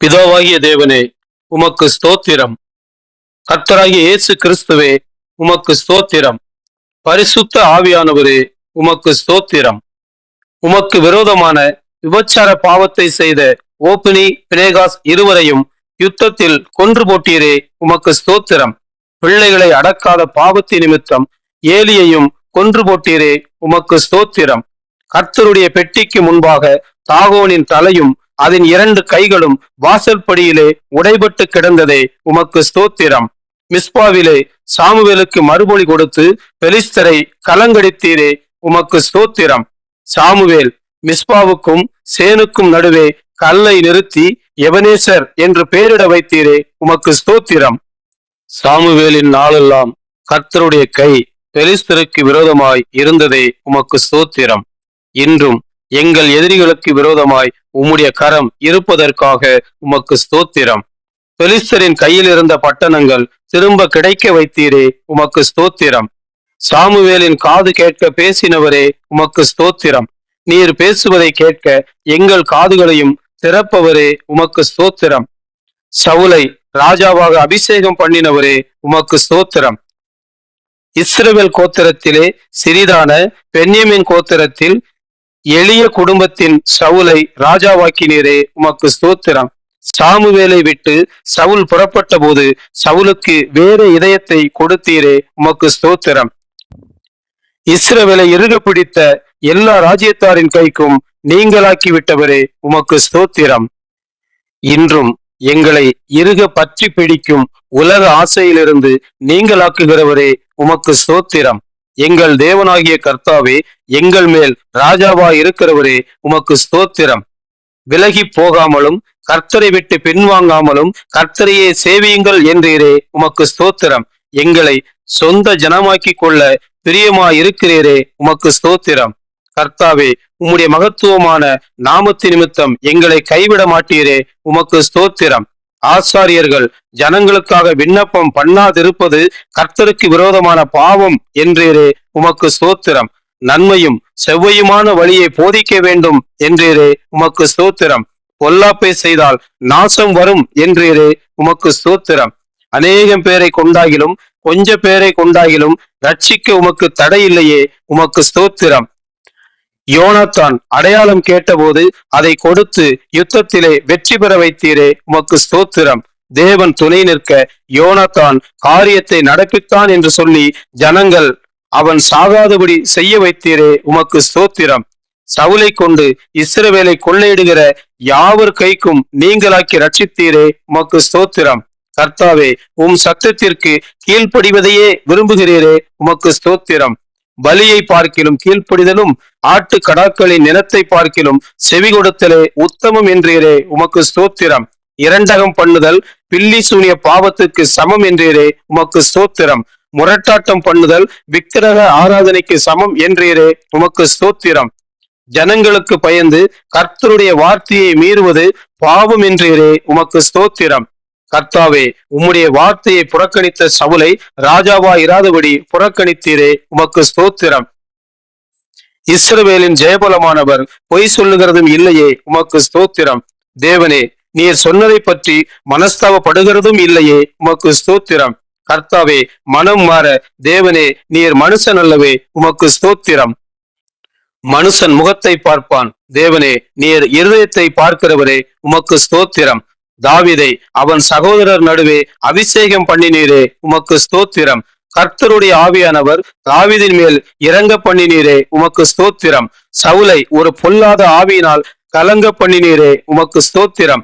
பிதாவாகிய தேவனே உமக்கு ஸ்தோத்திரம். கர்த்தராகிய இயேசு கிறிஸ்துவே உமக்கு ஸ்தோத்திரம். பரிசுத்த ஆவியானவரே உமக்கு ஸ்தோத்திரம். உமக்கு விரோதமான விபச்சார பாவத்தை செய்த ஓபினி பினேகாஸ் இருவரையும் யுத்தத்தில் கொன்று போட்டீரே உமக்கு ஸ்தோத்திரம். பிள்ளைகளை அடக்காத பாவத்தி நிமித்தம் ஏலியையும் கொன்று போட்டீரே உமக்கு ஸ்தோத்திரம். கர்த்தருடைய பெட்டிக்கு முன்பாக தாகோனின் தலையும் அதன் இரண்டு கைகளும் வாசற்படியிலே உடைபட்டு கிடந்ததே உமக்கு ஸ்தோத்திரம். மிஸ்பாவிலே சாமுவேலுக்கு மறுமொழி கொடுத்து பெலிஸ்தரை கலங்கடித்தீரே உமக்கு ஸ்தோத்திரம். சாமுவேல் மிஸ்பாவுக்கும் சேனுக்கும் நடுவே கல்லை நிறுத்தி எவனேசர் என்று பெயரிட வைத்தீரே உமக்கு ஸ்தோத்திரம். சாமுவேலின் நாளெல்லாம் கர்த்தருடைய கை பெலிஸ்தருக்கு விரோதமாய் இருந்ததே உமக்கு ஸ்தோத்திரம். இன்றும் எங்கள் எதிரிகளுக்கு விரோதமாய் உம்முடைய கரம் இருப்பதற்காக உமக்கு ஸ்தோத்திரம். பெலிஸ்தரின் கையில் இருந்த பட்டணங்கள் திரும்ப கிடைக்க வைத்தீரே உமக்கு ஸ்தோத்திரம். சாமுவேலின் காது கேட்க பேசினவரே உமக்கு ஸ்தோத்திரம். நீர் பேசுவதை கேட்க எங்கள் காதுகளையும் திறப்பவரே உமக்கு ஸ்தோத்திரம். சவுலை ராஜாவாக அபிஷேகம் பண்ணினவரே உமக்கு ஸ்தோத்திரம். இஸ்ரவேல் கோத்திரத்திலே சிறிதான பென்யமின் கோத்திரத்தில் எளிய குடும்பத்தின் சவுலை ராஜாவாக்கினீரே உமக்கு ஸ்தோத்திரம். சாமுவேலை விட்டு சவுல் புறப்பட்ட போது சவுலுக்கு வேறு இதயத்தை கொடுத்தீரே உமக்கு ஸ்தோத்திரம். இஸ்ரவேலை இறுக பிடித்த எல்லா ராஜ்யத்தாரின் கைக்கும் நீங்களாக்கி விட்டவரே உமக்கு ஸ்தோத்திரம். இன்றும் எங்களை இறுக பற்றி பிடிக்கும் உலக ஆசையிலிருந்து நீங்களாக்குகிறவரே உமக்கு ஸ்தோத்திரம். எங்கள் தேவனாகிய கர்த்தாவே எங்கள் மேல் ராஜாவா இருக்கிறவரே உமக்கு ஸ்தோத்திரம். விலகி போகாமலும் கர்த்தரை விட்டு பின்வாங்காமலும் கர்த்தரையே சேவியுங்கள் என்றீரே உமக்கு ஸ்தோத்திரம். எங்களை சொந்த ஜனமாக்கி கொள்ள பிரியமா இருக்கிறீரே உமக்கு ஸ்தோத்திரம். கர்த்தாவே உம்முடைய மகத்துவமான நாமத்து நிமித்தம் எங்களை கைவிட மாட்டீரே உமக்கு ஸ்தோத்திரம். ஆசாரியர்கள் ஜனங்களுக்காக விண்ணப்பம் பண்ணாதிருப்பது கர்த்தருக்கு விரோதமான பாவம் என்றீரே உமக்கு ஸ்தோத்திரம். நன்மையும் செவ்வையுமான வழியை போதிக்க வேண்டும் என்றீரே உமக்கு ஸ்தோத்திரம். பொல்லாப்பை செய்தால் நாசம் வரும் என்றீரே உமக்கு ஸ்தோத்திரம். அநேகம் பேரை கொண்டாகிலும் கொஞ்ச பேரை கொண்டாகிலும் ரட்சிக்க உமக்கு தடை இல்லையே உமக்கு ஸ்தோத்திரம். யோனாத்தான் அடையாளம் கேட்டபோது அதை கொடுத்து யுத்தத்திலே வெற்றி பெற வைத்தீரே உமக்கு ஸ்தோத்திரம். தேவன் துணை நிற்க யோனாத்தான் காரியத்தை நடப்பித்தான் என்று சொல்லி ஜனங்கள் அவன் சாகாதபடி செய்ய வைத்தீரே உமக்கு ஸ்தோத்திரம். சவுலை கொண்டு இஸ்ரவேலை கொள்ளையிடுகிற யாவர் கைக்கும் நீங்களாக்கி ரட்சித்தீரே உமக்கு ஸ்தோத்திரம். கர்த்தாவே உம் சத்தத்திற்கு கீழ்ப்படிவதையே விரும்புகிறீரே உமக்கு ஸ்தோத்திரம். பலியை பார்க்கிலும் கீழ்ப்படிதலும் ஆட்டு கடாக்களின் நிலத்தை பார்க்கிலும் செவி கொடுத்தலே உத்தமம் என்றீரே உமக்கு ஸ்தோத்திரம். இரண்டகம் பண்ணுதல் பில்லி சூனிய பாவத்துக்கு சமம் என்றீரே உமக்கு ஸ்தோத்திரம். முரட்டாட்டம் பண்ணுதல் விக்கிரக ஆராதனைக்கு சமம் என்றீரே உமக்கு ஸ்தோத்திரம். ஜனங்களுக்கு பயந்து கர்த்தருடைய வார்த்தையை மீறுவது பாவம் என்றீரே உமக்கு ஸ்தோத்திரம். கர்த்தாவே உம்முடைய வார்த்தையை புறக்கணித்த சவுலை ராஜாவா இராதபடி புறக்கணித்தீரே உமக்கு ஸ்தோத்திரம். இஸ்ரவேலின் ஜெயபலமானவர் பொய் சொல்லுகிறதும் இல்லையே உமக்கு ஸ்தோத்திரம். தேவனே நீர் சொன்னதை பற்றி மனஸ்தாபப்படுகிறதும் இல்லையே உமக்கு ஸ்தோத்திரம். கர்த்தாவே மனம் மாற தேவனே நீர் மனுஷன் அல்லவே உமக்கு ஸ்தோத்திரம். மனுஷன் முகத்தை பார்ப்பான். தேவனே நீர் இருதயத்தை பார்க்கிறவரே உமக்கு ஸ்தோத்திரம். தாவிதை அவன் சகோதரர் நடுவே அபிஷேகம் பண்ணினீரே உமக்கு ஸ்தோத்திரம். கர்த்தருடைய ஆவியானவர் தாவிதின் மேல் இறங்க பண்ணினீரே உமக்கு ஸ்தோத்திரம். சவுலை ஒரு பொல்லாத ஆவியினால் கலங்க பண்ணினீரே உமக்கு ஸ்தோத்திரம்.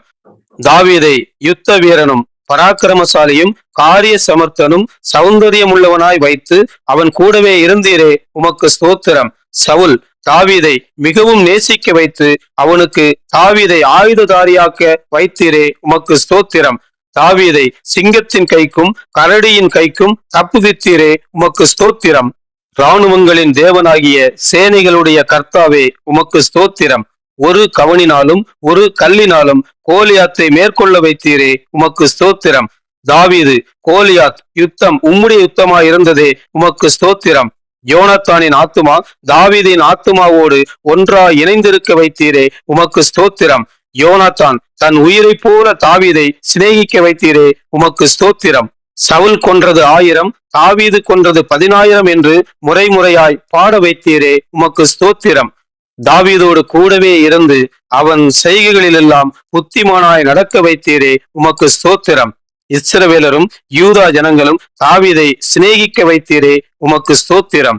தாவீதை யுத்த வீரனும் பராக்கிரமசாலியும் காரிய சமர்த்தனும் சௌந்தரியம் உள்ளவனாய் வைத்து அவன் கூடவே இருந்தீரே உமக்கு ஸ்தோத்திரம். சவுல் தாவீதை மிகவும் நேசிக்க வைத்து அவனுக்கு தாவீதை ஆயுததாரியாக்க வைத்தீரே உமக்கு ஸ்தோத்திரம். தாவீதை சிங்கத்தின் கைக்கும் கரடியின் கைக்கும் தப்புவித்தீரே உமக்கு ஸ்தோத்திரம். இராணுவங்களின் தேவனாகிய சேனைகளுடைய கர்த்தாவே உமக்கு ஸ்தோத்திரம். ஒரு கவனினாலும் ஒரு கல்லினாலும் கோலியாத்தை மேற்கொள்ள வைத்தீரே உமக்கு ஸ்தோத்திரம். தாவீது கோலியாத் யுத்தம் உம்முடைய யுத்தமாய் இருந்ததே உமக்கு ஸ்தோத்திரம். யோனத்தானின் ஆத்துமா தாவீதின் ஆத்துமாவோடு ஒன்றா இணைந்திருக்க வைத்தீரே உமக்கு ஸ்தோத்திரம். யோனாத்தான் தன் உயிரைப் போல தாவீதை சிநேகிக்க வைத்தீரே உமக்கு ஸ்தோத்திரம். சவுல் கொன்றது ஆயிரம் தாவீது கொன்றது பதினாயிரம் என்று முறைமுறையாய் பாட வைத்தீரே உமக்கு ஸ்தோத்திரம். தாவீதோடு கூடவே இருந்து அவன் செய்கைகளிலெல்லாம் புத்திமானாய் நடக்க வைத்தீரே உமக்கு ஸ்தோத்திரம். இஸ்ரவேலரும் யூதா ஜனங்களும் தாவிதை சிநேகிக்க வைத்தீரே உமக்கு ஸ்தோத்திரம்.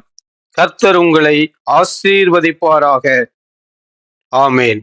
கர்த்தர் உங்களை ஆசீர்வதிப்பாராக. ஆமேன்.